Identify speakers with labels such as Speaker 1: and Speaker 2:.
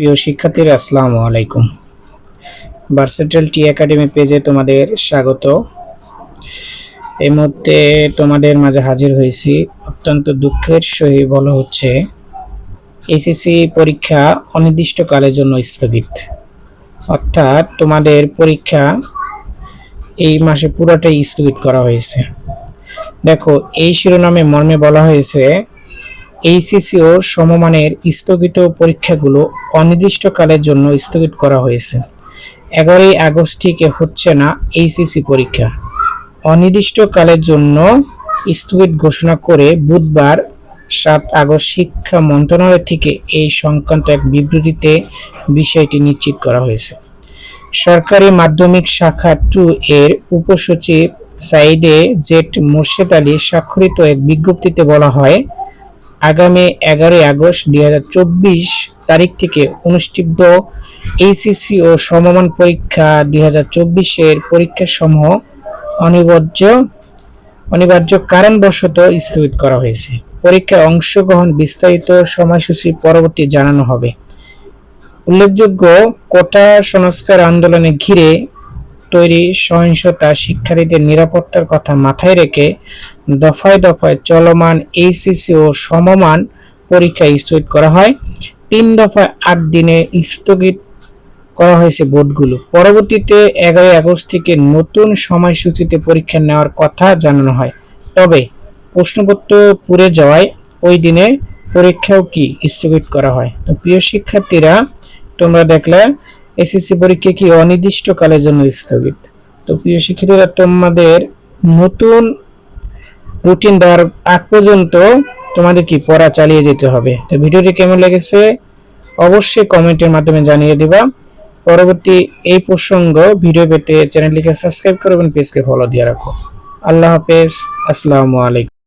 Speaker 1: প্রিয় শিক্ষার্থীরা, আসসালামু আলাইকুম। ভার্সেটাল টি একাডেমি পেজে তোমাদের স্বাগত। এই মুহূর্তে তোমাদের মাঝে হাজির হয়েছি। অত্যন্ত দুঃখের সহিত বলা হচ্ছে, এসএসসি পরীক্ষা অনির্দিষ্টকালের জন্য স্থগিত। অর্থাৎ তোমাদের পরীক্ষা এই মাসে পুরোটাই স্থগিত করা হয়েছে। দেখো, এই শিরোনামে মর্মে বলা হয়েছে এইচএসসি ও সমমানের স্থগিত পরীক্ষাগুলো অনির্দিষ্টকালের জন্য স্থগিত করা হয়েছে। এগারোই আগস্ট থেকে হচ্ছে না এইচএসসি পরীক্ষা। অনির্দিষ্টকালের জন্য স্থগিত ঘোষণা করে বুধবার সাত আগস্ট শিক্ষা মন্ত্রণালয় থেকে এই সংক্রান্ত এক বিবৃতিতে বিষয়টি নিশ্চিত করা হয়েছে। সরকারি মাধ্যমিক শাখা টু এর উপসচিব সাইদে জেট মোর্শেদ আলী স্বাক্ষরিত এক বিজ্ঞপ্তিতে বলা হয় আগামী এগারোই আগস্ট দুই হাজার চব্বিশ তারিখ থেকে অনুষ্ঠিত এইচএসসি ও সমমান পরীক্ষা দুই হাজার চব্বিশের পরীক্ষাসমূহ অনিবার্য অনিবার্য কারণবশত স্থগিত করা হয়েছে। পরীক্ষায় অংশগ্রহণ বিস্তারিত সময়সূচি পরবর্তী জানানো হবে। উল্লেখযোগ্য, কোটা, সংস্কার আন্দোলনে ঘিরে তৈরি সহিংসতা শিক্ষার্থীদের নিরাপত্তার কথা মাথায় রেখে দফায় দফায় চলমান এইচএসসি ও সমমান পরীক্ষা স্থগিত করা হয়। তিন দফায় আট দিনে স্থগিত করা হয়েছে বোর্ডগুলো। পরবর্তীতে এগারোই আগস্ট থেকে নতুন সময়সূচিতে পরীক্ষা নেওয়ার কথা জানানো হয়। তবে প্রশ্নপত্র পুড়ে যাওয়ায় ওই দিনে পরীক্ষাও কি স্থগিত করা হয়? তো প্রিয় শিক্ষার্থীরা, তোমরা দেখলে এসএসসি পরীক্ষা কি অনির্দিষ্টকালের জন্য স্থগিত? তো প্রিয় শিক্ষার্থীরা, তোমাদের নতুন রুটিন দেওয়ার আগ পর্যন্ত তোমাদের কি পড়া চালিয়ে যেতে হবে? তো ভিডিওটি কেমন লেগেছে অবশ্যই কমেন্টের মাধ্যমে জানিয়ে দিবা। পরবর্তী এই প্রসঙ্গ ভিডিও পেতে চ্যানেলটিকে সাবস্ক্রাইব করো এবং পেজকে ফলো দিয়ে রাখো। আল্লাহ হাফেজ। আসসালামু আলাইকুম।